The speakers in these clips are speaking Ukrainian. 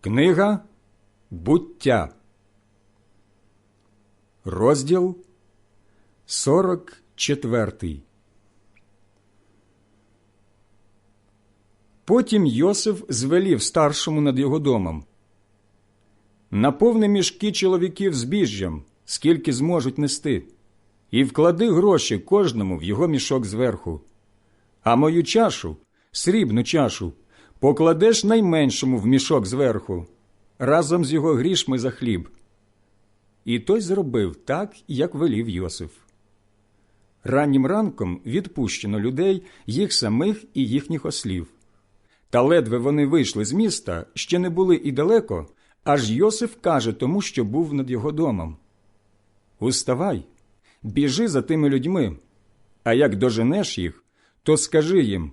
Книга Буття, розділ 44. Потім Йосиф звелів старшому над його домом. Наповни мішки чоловіків збіжжям, скільки зможуть нести, і вклади гроші кожному в його мішок зверху. А мою чашу, срібну чашу, покладеш найменшому в мішок зверху, разом з його грішми за хліб. І той зробив так, як велів Йосиф. Раннім ранком відпущено людей, їх самих і їхніх ослів. Та ледве вони вийшли з міста, ще не були і далеко, аж Йосиф каже тому, що був над його домом. Уставай, біжи за тими людьми, а як доженеш їх, то скажи їм,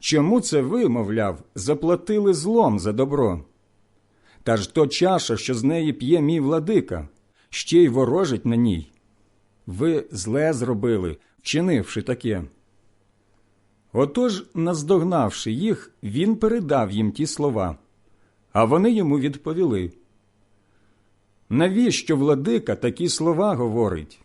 чому це ви, мовляв, заплатили злом за добро? Та ж то чаша, що з неї п'є мій владика, ще й ворожить на ній. Ви зле зробили, вчинивши таке. Отож, наздогнавши їх, він передав їм ті слова, а вони йому відповіли. Навіщо владика такі слова говорить?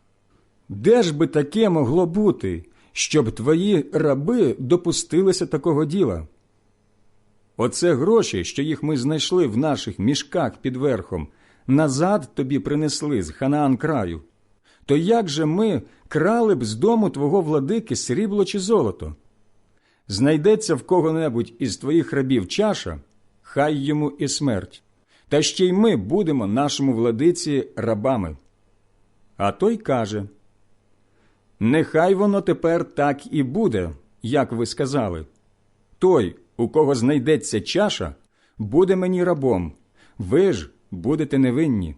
Де ж би таке могло бути, щоб твої раби допустилися такого діла? Оце гроші, що їх ми знайшли в наших мішках під верхом, назад тобі принесли з Ханаан краю. То як же ми крали б з дому твого владики срібло чи золото? Знайдеться в кого-небудь із твоїх рабів чаша, хай йому і смерть, та ще й ми будемо нашому владиці рабами. А той каже Нехай воно тепер так і буде, як ви сказали. Той, у кого знайдеться чаша, буде мені рабом, ви ж будете невинні.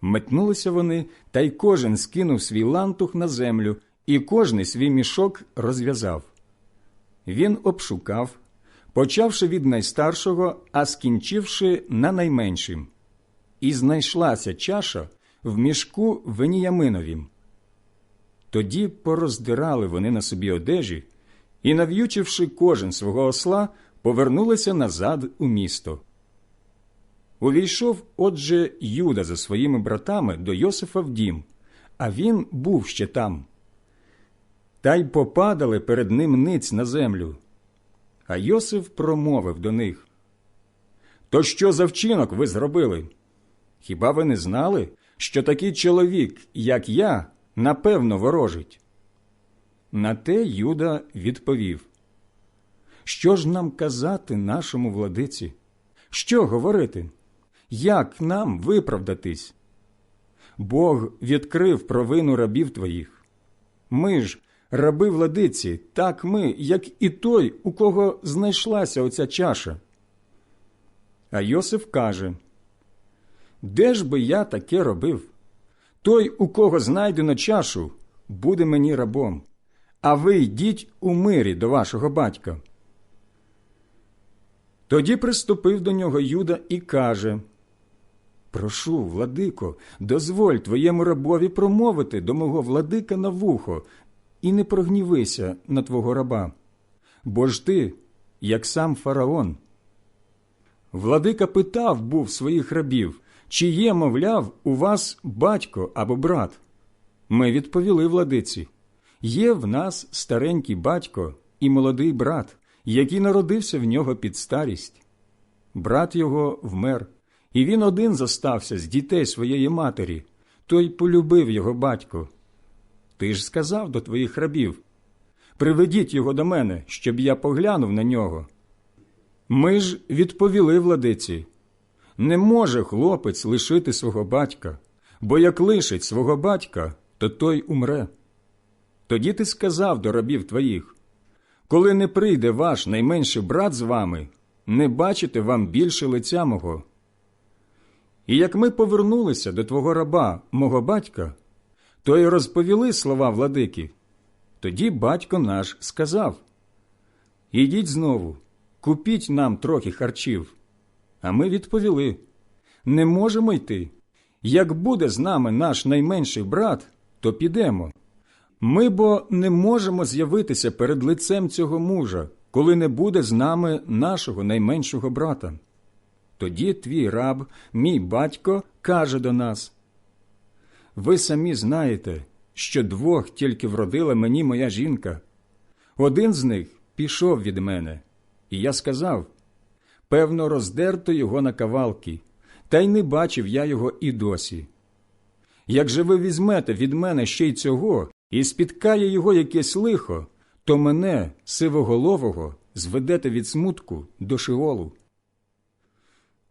Метнулися вони, та й кожен скинув свій лантух на землю, і кожний свій мішок розв'язав. Він обшукав, почавши від найстаршого, а скінчивши на найменшим. І знайшлася чаша в мішку Веніяминовім. Тоді пороздирали вони на собі одежі і, нав'ючивши кожен свого осла, повернулися назад у місто. Увійшов, отже, Юда за своїми братами до Йосифа в дім, а він був ще там. Та й попадали перед ним ниць на землю. А Йосиф промовив до них То що за вчинок ви зробили? Хіба ви не знали, що такий чоловік, як я, напевно, ворожить? На те Юда відповів Що ж нам казати нашому владиці? Що говорити? Як нам виправдатись? Бог відкрив провину рабів твоїх. Ми ж, раби владиці, так ми, як і той, у кого знайшлася оця чаша. А Йосиф каже Де ж би я таке робив? Той, у кого знайдено чашу, буде мені рабом, а ви йдіть у мирі до вашого батька. Тоді приступив до нього Юда і каже Прошу, владико, дозволь твоєму рабові промовити до мого владика на вухо, і не прогнівися на твого раба, бо ж ти, як сам фараон. Владика питав був своїх рабів, чи є, мовляв, у вас батько або брат. Ми відповіли владиці є в нас старенький батько і молодий брат, який народився в нього під старість. Брат його вмер, і він один зостався з дітей своєї матері, той полюбив його батько. Ти ж сказав до твоїх рабів Приведіть його до мене, щоб я поглянув на нього. Ми ж відповіли владиці не може хлопець лишити свого батька, бо як лишить свого батька, то той умре. Тоді ти сказав до рабів твоїх коли не прийде ваш найменший брат з вами, не бачите вам більше лиця мого. І як ми повернулися до твого раба, мого батька, то й розповіли слова владики. Тоді батько наш сказав Ідіть знову, купіть нам трохи харчів. А ми відповіли не можемо йти. Як буде з нами наш найменший брат, то підемо. Ми бо не можемо з'явитися перед лицем цього мужа, коли не буде з нами нашого найменшого брата. Тоді твій раб, мій батько, каже до нас Ви самі знаєте, що двох тільки вродила мені моя жінка. Один з них пішов від мене, і я сказав певно, роздерто його на кавалки, та й не бачив я його і досі. Як же ви візьмете від мене ще й цього, і спіткає його якесь лихо, то мене, сивоголового, зведете від смутку до шиолу.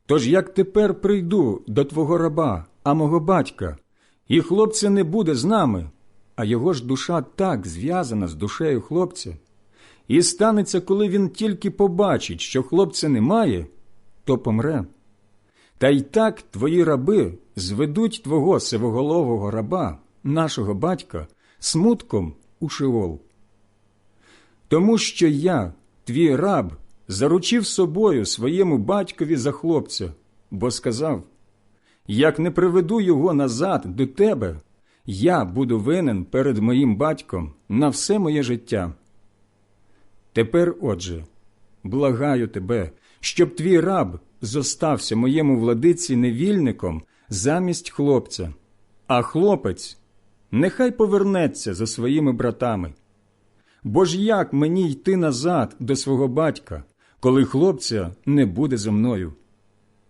Тож як тепер прийду до твого раба, а мого батька, і хлопця не буде з нами, а його ж душа так зв'язана з душею хлопця, і станеться, коли він тільки побачить, що хлопця немає, то помре. Та й так твої раби зведуть твого сивоголового раба, нашого батька, смутком у шиол. Тому що я, твій раб, заручив собою своєму батькові за хлопця, бо сказав як не приведу його назад до тебе, я буду винен перед моїм батьком на все моє життя. Тепер, отже, благаю тебе, щоб твій раб зостався моєму владиці невільником замість хлопця, а хлопець нехай повернеться за своїми братами. Бо ж як мені йти назад до свого батька, коли хлопця не буде зо мною?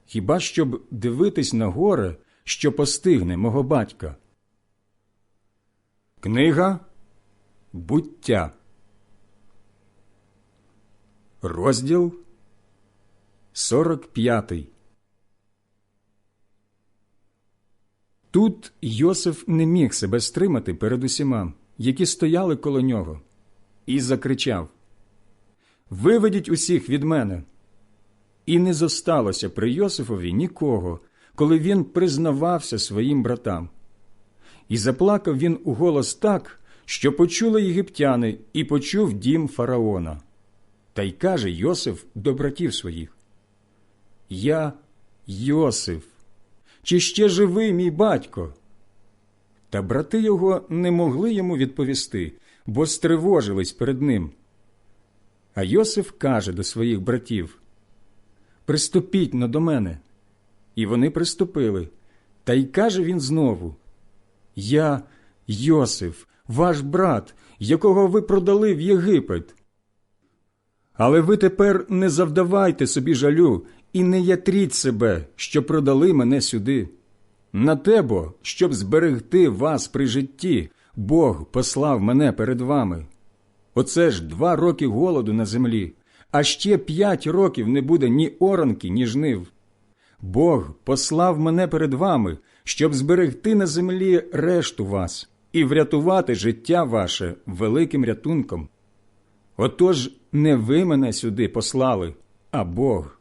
Хіба щоб дивитись на горе, що постигне мого батька? Книга Буття. Розділ 45 Тут Йосиф не міг себе стримати перед усіма, які стояли коло нього, і закричав Виведіть усіх від мене. І не зосталося при Йосифові нікого, коли він признавався своїм братам. І заплакав він у голос так, що почули єгиптяни, і почув дім фараона. Та й каже Йосиф до братів своїх: Я Йосиф, чи ще живий мій батько? Та брати його не могли йому відповісти, бо стривожились перед ним. А Йосиф каже до своїх братів Приступіть но до мене. І вони приступили. Та й каже він знову Я Йосиф, ваш брат, якого ви продали в Єгипет. Але ви тепер не завдавайте собі жалю і не ятріть себе, що продали мене сюди. На тебо, щоб зберегти вас при житті, Бог послав мене перед вами. Оце ж два роки голоду на землі, а ще п'ять років не буде ні оранки, ні жнив. Бог послав мене перед вами, щоб зберегти на землі решту вас і врятувати життя ваше великим рятунком. Отож не ви мене сюди послали, а Бог.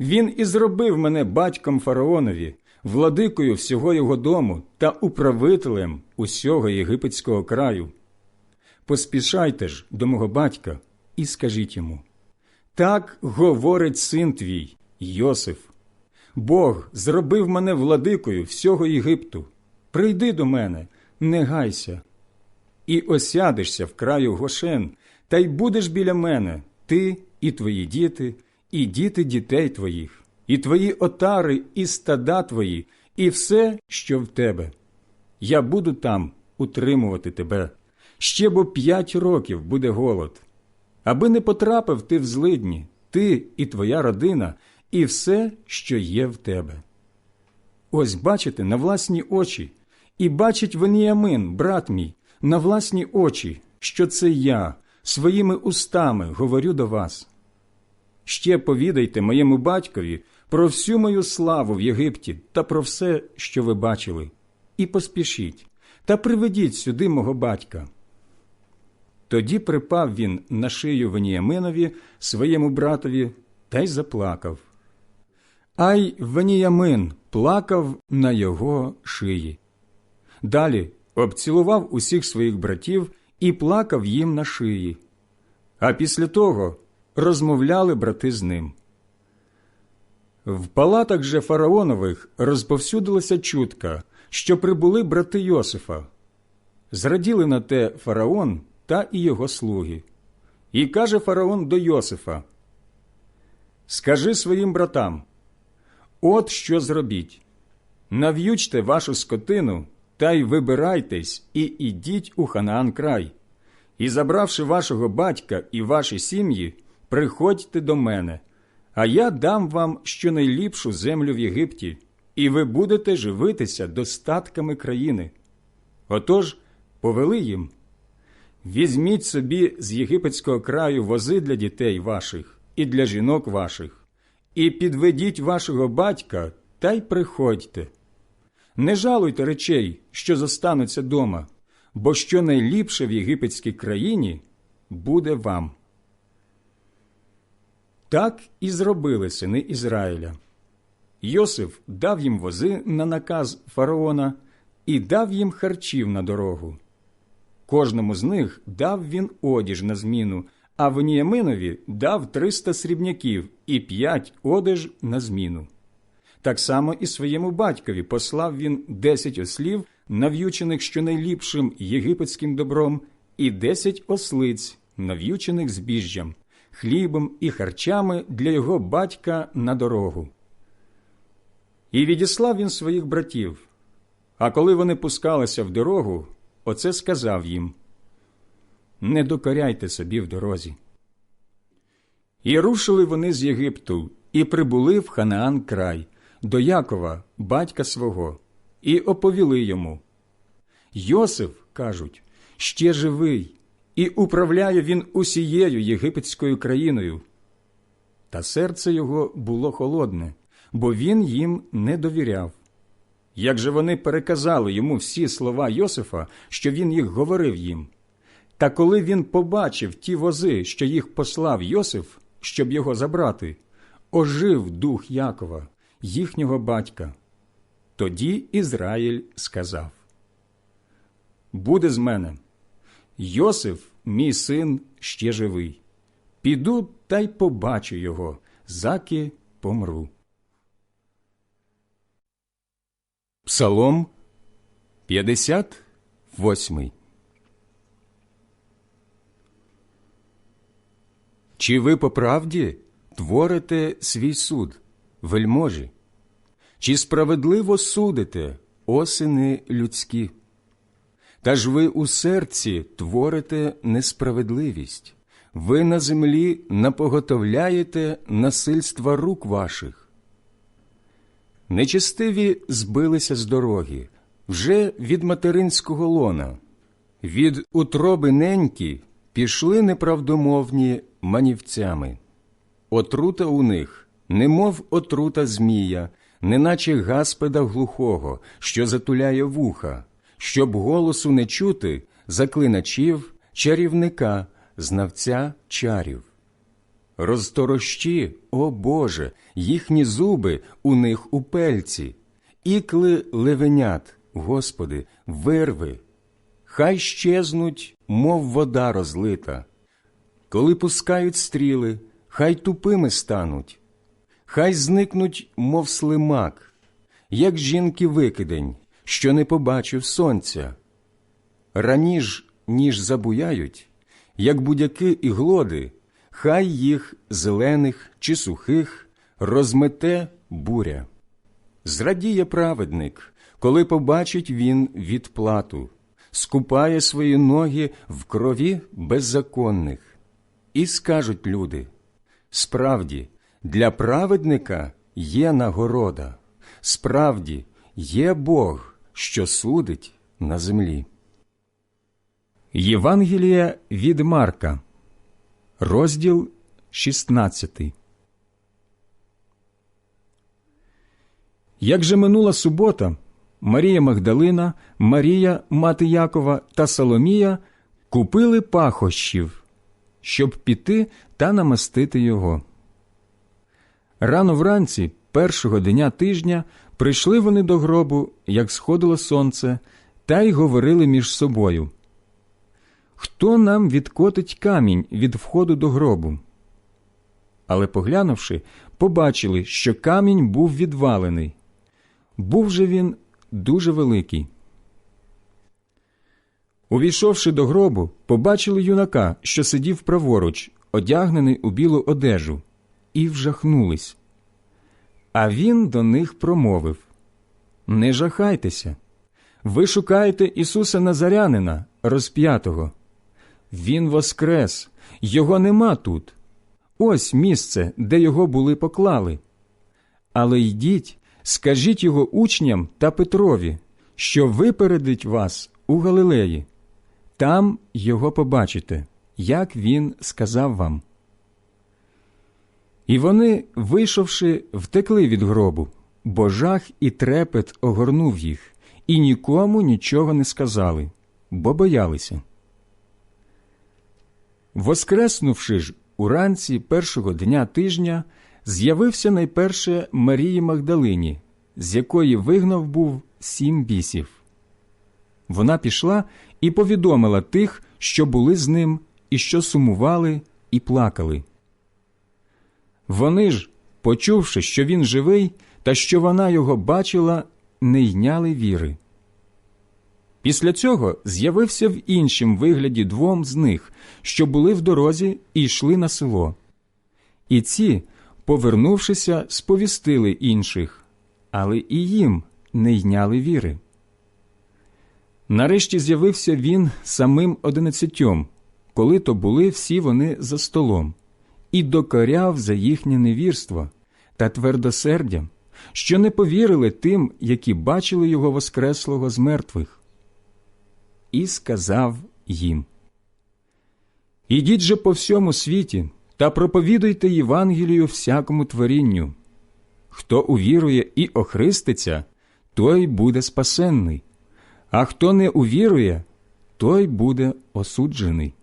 Він і зробив мене батьком фараонові, владикою всього його дому та управителем усього єгипетського краю. Поспішайте ж до мого батька і скажіть йому так говорить син твій, Йосиф. Бог зробив мене владикою всього Єгипту. Прийди до мене, не гайся, і осядешся в краю Гошен, та й будеш біля мене, ти і твої діти, і діти дітей твоїх, і твої отари, і стада твої, і все, що в тебе. Я буду там утримувати тебе. Ще бо п'ять років буде голод аби не потрапив ти в злидні, ти і твоя родина, і все, що є в тебе. Ось бачите на власні очі, і бачить Веніамин, брат мій, на власні очі, що це я своїми устами говорю до вас. Ще повідайте моєму батькові про всю мою славу в Єгипті та про все, що ви бачили, і поспішіть та приведіть сюди мого батька. Тоді припав він на шию Веніяминові, своєму братові, та й заплакав. Ай Веніямин плакав на його шиї. Далі обцілував усіх своїх братів і плакав їм на шиї. А після того розмовляли брати з ним. В палатах же фараонових розповсюдилася чутка, що прибули брати Йосифа. Зраділи на те фараон та і його слуги. І каже фараон до Йосифа: Скажи своїм братам От що зробіть нав'ючте вашу скотину та й вибирайтесь, і ідіть у Ханаан край, і, забравши вашого батька і ваші сім'ї, приходьте до мене, а я дам вам щонайліпшу землю в Єгипті, і ви будете живитися достатками країни. Отож повели їм. Візьміть собі з єгипетського краю вози для дітей ваших і для жінок ваших, і підведіть вашого батька та й приходьте. Не жалуйте речей, що зостануться дома, бо що найліпше в єгипетській країні буде вам. Так і зробили сини Ізраїля. Йосиф дав їм вози на наказ фараона і дав їм харчів на дорогу. Кожному з них дав він одіж на зміну, а Веніяминові дав триста срібняків і п'ять одеж на зміну. Так само і своєму батькові послав він десять ослів, нав'ючених щонайліпшим єгипетським добром, і десять ослиць, нав'ючених збіжжям, хлібом і харчами для його батька на дорогу. І відіслав він своїх братів. А коли вони пускалися в дорогу, оце сказав їм Не докоряйте собі в дорозі. І рушили вони з Єгипту, і прибули в Ханаан край, до Якова, батька свого, і оповіли йому. Йосиф, кажуть, ще живий, і управляє він усією єгипетською країною. Та серце його було холодне, бо він їм не довіряв. Як же вони переказали йому всі слова Йосифа, що він їх говорив їм? Та коли він побачив ті вози, що їх послав Йосиф, щоб його забрати, ожив дух Якова, їхнього батька. Тоді Ізраїль сказав: Буде з мене. Йосиф, мій син, ще живий. Піду та й побачу його, заки помру. Псалом 58 Чи ви по правді творите свій суд, вельможі? Чи справедливо судите, осини людські? Та ж ви у серці творите несправедливість, ви на землі напоготовляєте насильства рук ваших. Нечестиві збилися з дороги вже від материнського лона, від утроби неньки пішли неправдомовні манівцями. Отрута у них, немов отрута змія, неначе гаспеда глухого, що затуляє вуха, щоб голосу не чути заклиначів, чарівника, знавця чарів. Розторощі, о Боже, їхні зуби у них у пельці, ікли левенят, Господи, вирви, хай щезнуть, мов вода розлита. Коли пускають стріли, хай тупими стануть, хай зникнуть, мов слимак, як жінки викидень, що не побачив сонця. Раніж, ніж забуяють, як будяки і глоди, хай їх зелених чи сухих розмете буря. Зрадіє праведник, коли побачить він відплату, скупає свої ноги в крові беззаконних. І скажуть люди справді, для праведника є нагорода, справді є Бог, що судить на землі. Євангелія від Марка, розділ 16 Як же минула субота, Марія Магдалина, Марія, мати Якова та Соломія купили пахощів, щоб піти та намастити його. Рано вранці, першого дня тижня, прийшли вони до гробу, як сходило сонце, та й говорили між собою. Хто нам відкотить камінь від входу до гробу? Але, поглянувши, побачили, що камінь був відвалений. Був же він дуже великий. Увійшовши до гробу, побачили юнака, що сидів праворуч, одягнений у білу одежу, і вжахнулись. А він до них промовив Не жахайтеся. Ви шукаєте Ісуса Назарянина, розп'ятого. Він воскрес, його нема тут. Ось місце, де його були поклали. Але йдіть, скажіть його учням та Петрові, що випередить вас у Галилеї. Там його побачите, як він сказав вам. І вони, вийшовши, втекли від гробу, бо жах і трепет огорнув їх, і нікому нічого не сказали, бо боялися. Воскреснувши ж уранці першого дня тижня, з'явився найперше Марії Магдалині, з якої вигнав був сім бісів. Вона пішла і повідомила тих, що були з ним, і що сумували і плакали. Вони ж, почувши, що він живий, та що вона його бачила, не йняли віри. Після цього з'явився в іншім вигляді двом з них, що були в дорозі і йшли на село. І ці, повернувшися, сповістили інших, але і їм не йняли віри. Нарешті з'явився він самим одинадцятьом, коли то були всі вони за столом, і докоряв за їхнє невірство та твердосердя, що не повірили тим, які бачили його воскреслого з мертвих. І сказав їм Ідіть же по всьому світі та проповідуйте Євангелію всякому творінню. Хто увірує і охриститься, той буде спасенний, а хто не увірує, той буде осуджений.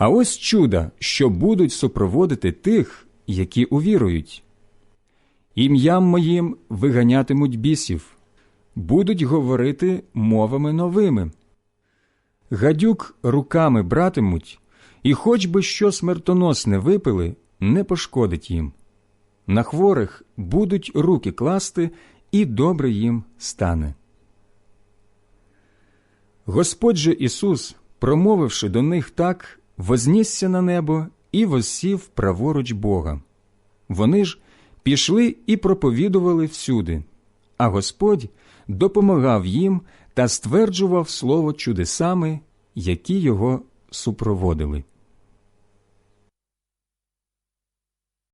А ось чуда, що будуть супроводити тих, які увірують. Ім'ям моїм виганятимуть бісів, будуть говорити мовами новими. Гадюк руками братимуть, і хоч би що смертоносне випили, не пошкодить їм. На хворих будуть руки класти, і добре їм стане. Господь же Ісус, промовивши до них так, вознісся на небо і воссів праворуч Бога. Вони ж пішли і проповідували всюди, а Господь допомагав їм та стверджував слово чудесами, які його супроводили.